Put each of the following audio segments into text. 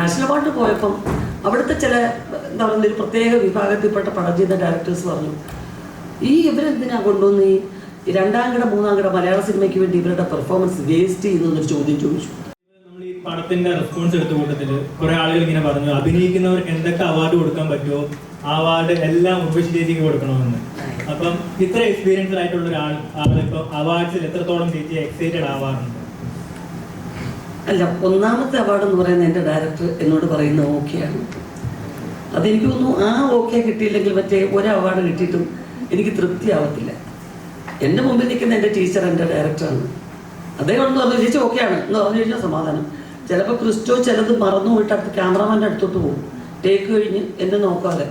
National award പോയപ്പം അവിടുത്തെ ചില എന്താ പറയുക ഒരു പ്രത്യേക വിഭാഗത്തിൽപ്പെട്ട പടം ചെയ്ത ഡയറക്ടേഴ്സ് പറഞ്ഞു ഈ ഇവരെന്തിനാ കൊണ്ടുവന്ന് ഈ രണ്ടാം കിട മൂന്നാം കിട മലയാള സിനിമയ്ക്ക് വേണ്ടി ഇവരുടെ പെർഫോമൻസ് വേസ്റ്റ് ചെയ്യുന്നൊരു ചോദ്യം ചോദിച്ചു. പടത്തിന്റെ റെസ്പോൺസ് എടുത്ത കൂട്ടത്തിൽ കുറെ ആളുകൾ ഇങ്ങനെ പറഞ്ഞു അഭിനയിക്കുന്നവർ എന്തൊക്കെ അവാർഡ് കൊടുക്കാൻ പറ്റുമോ? ആ അവാർഡ് എല്ലാം ഉർവശി ചേച്ചിക്ക് കൊടുക്കണമെന്ന് അപ്പം ഇത്ര എക്സ്പീരിയൻസ് ആയിട്ടുള്ള ഒരാൾ ഇപ്പൊ അവാർഡ്സിൽ എത്രത്തോളം ചേച്ചി എക്സൈറ്റഡ് ആവാറുണ്ട്? അല്ല ഒന്നാമത്തെ അവാർഡ് എന്ന് പറയുന്നത് എന്റെ ഡയറക്ടർ എന്നോട് പറയുന്ന ഓക്കെയാണ് അതെനിക്ക് തോന്നുന്നു ആ ഓക്കെ കിട്ടിയില്ലെങ്കിൽ മറ്റേ ഒരു അവാർഡ് കിട്ടിയിട്ടും എനിക്ക് തൃപ്തിയാവത്തില്ല. എന്റെ മുമ്പിൽ നിൽക്കുന്ന എന്റെ ടീച്ചർ എന്റെ ഡയറക്ടറാണ് അദ്ദേഹം എന്ന് പറഞ്ഞു ചേച്ചി ഓക്കെയാണ് എന്ന് പറഞ്ഞു കഴിഞ്ഞാൽ സമാധാനം. ചിലപ്പോൾ ക്രിസ്റ്റോ ചിലത് മറന്നു പോയിട്ട് അടുത്ത് ക്യാമറാമാന്റെ അടുത്തോട്ട് പോകും. ടേക്ക് കഴിഞ്ഞ് എന്നെ നോക്കാതെ.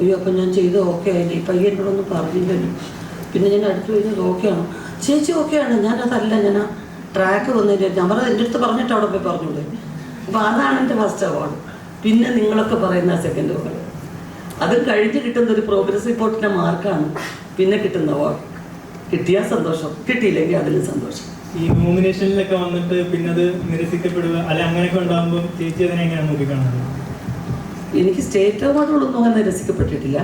അയ്യോ അപ്പം ഞാൻ ചെയ്ത് ഓക്കെ ആയില്ലേ? ഈ പയ്യൻ എന്നോടൊന്നും പറഞ്ഞില്ലല്ലോ. പിന്നെ ഞാൻ അടുത്ത് കഴിഞ്ഞത് ഓക്കെയാണ് ചേച്ചി ഓക്കെയാണ് ഞാനതല്ല. ഞാൻ ട്രാക്ക് വന്നതിന്റെ ഞാൻ പറഞ്ഞത് എന്റെ അടുത്ത് പറഞ്ഞിട്ട് അവിടെ പോയി പറഞ്ഞോളൂ. അപ്പോൾ അതാണ് എന്റെ ഫസ്റ്റ് അവാർഡ് പിന്നെ നിങ്ങളൊക്കെ പറയുന്ന സെക്കൻഡ് അവാർഡ് അത് കഴിഞ്ഞ് കിട്ടുന്ന ഒരു പ്രോഗ്രസ് റിപ്പോർട്ടിന്റെ മാർക്കാണ് പിന്നെ കിട്ടുന്ന അവാർഡ് കിട്ടിയാൽ സന്തോഷം കിട്ടിയില്ലെങ്കിൽ അതിലും സന്തോഷം. ഈ നോമിനേഷനിലൊക്കെ വന്നിട്ട് പിന്നെ അത് നിരസിക്കപ്പെടുക അല്ലെ അങ്ങനെയൊക്കെ ഉണ്ടാകുമ്പോൾ ചേച്ചി അതിനെ എങ്ങനെയാണ് നോക്കിക്കാണുന്നത്? എനിക്ക് സ്റ്റേറ്റ് അവാർഡുകളൊന്നും അങ്ങനെ നിരസിക്കപ്പെട്ടിട്ടില്ല.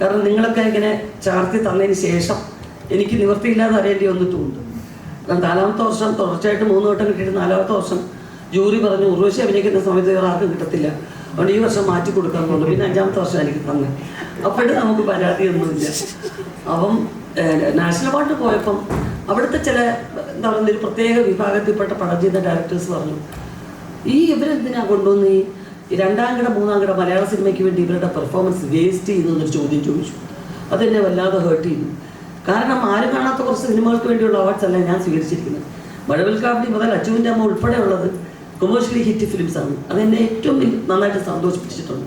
കാരണം നിങ്ങളൊക്കെ ഇങ്ങനെ ചാർത്തി തന്നതിന് ശേഷം എനിക്ക് നിവൃത്തിയില്ലാതെ അറിയേണ്ടി വന്നിട്ടുമുണ്ട്. കാരണം നാലാമത്തെ വർഷം തുടർച്ചയായിട്ട് മൂന്ന് വട്ടം കിട്ടിയിട്ട് നാലാമത്തെ വർഷം ജൂറി പറഞ്ഞു ഉർവശി അഭിനയിക്കുന്ന സമയത്ത് വേറെ ആർക്കും കിട്ടത്തില്ല. അതുകൊണ്ട് ഈ വർഷം മാറ്റി കൊടുക്കാൻ പോകുന്നു പിന്നെ അഞ്ചാമത്തെ വർഷം എനിക്ക് തന്നെ. അപ്പോഴും നമുക്ക് പരാതിയൊന്നുമില്ല അപ്പം നാഷണൽ അവാർഡ് പോയപ്പം അവിടുത്തെ ചില എന്താ പറയുന്ന ഒരു പ്രത്യേക വിഭാഗത്തിൽപ്പെട്ട പടം ചെയ്യുന്ന ഡയറക്ടേഴ്സ് പറഞ്ഞു ഈ ഇവരെന്തിനാ കൊണ്ടുവന്ന്? ഈ രണ്ടാം കിട മൂന്നാം കിട മലയാള സിനിമയ്ക്ക് വേണ്ടി ഇവരുടെ പെർഫോമൻസ് വേസ്റ്റ് ചെയ്യുന്നൊരു ചോദ്യം ചോദിച്ചു. അതെന്നെ വല്ലാതെ ഹേർട്ട് ചെയ്തു. കാരണം ആരും കാണാത്ത കുറച്ച് സിനിമകൾക്ക് വേണ്ടിയുള്ള അവാർഡ്സ് അല്ല ഞാൻ സ്വീകരിച്ചിരിക്കുന്നത്. മഴവിൽ കാവടി മുതൽ അച്ചുവിന്റെ അമ്മ ഉൾപ്പെടെയുള്ളത് കൊമേഴ്ഷ്യലി ഹിറ്റ് ഫിലിംസ് ആണ്. അതെന്നെ ഏറ്റവും നന്നായിട്ട് സന്തോഷിപ്പിച്ചിട്ടുണ്ട്.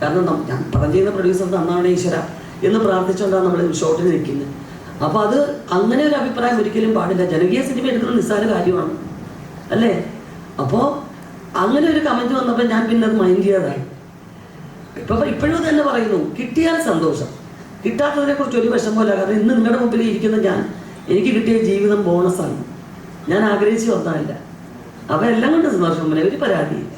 കാരണം ഞാൻ പടം ചെയ്യുന്ന പ്രൊഡ്യൂസർ തന്നാണ് ഈശ്വര എന്ന് പ്രാർത്ഥിച്ചുകൊണ്ടാണ് നമ്മൾ ഷോട്ടിൽ നിൽക്കുന്നത്. അപ്പോൾ അത് അങ്ങനെ ഒരു അഭിപ്രായം ഒരിക്കലും പാടില്ല. ജനകീയ സിനിമ എടുക്കുന്നത് നിസ്സാര കാര്യമാണ്. അല്ലേ? അപ്പോൾ അങ്ങനെ ഒരു കമന്റ് വന്നപ്പോൾ ഞാൻ പിന്നെ അത് മൈൻഡ് ചെയ്യാതായി ഇപ്പോൾ ഇപ്പോഴും തന്നെ പറയുന്നു. കിട്ടിയാൽ സന്തോഷം. കിട്ടാത്തതിനെ കുറിച്ച് ഒരു വിഷമമില്ല കാരണം ഇന്ന് നിങ്ങളുടെ മുമ്പിൽ ഇരിക്കുന്ന ഞാൻ എനിക്ക് കിട്ടിയ ജീവിതം ബോണസാണ് ഞാൻ ആഗ്രഹിച്ചു വന്നതല്ല. അവ എല്ലാം കൊണ്ട് സന്തോഷം ഒരു പരാതിയില്ല.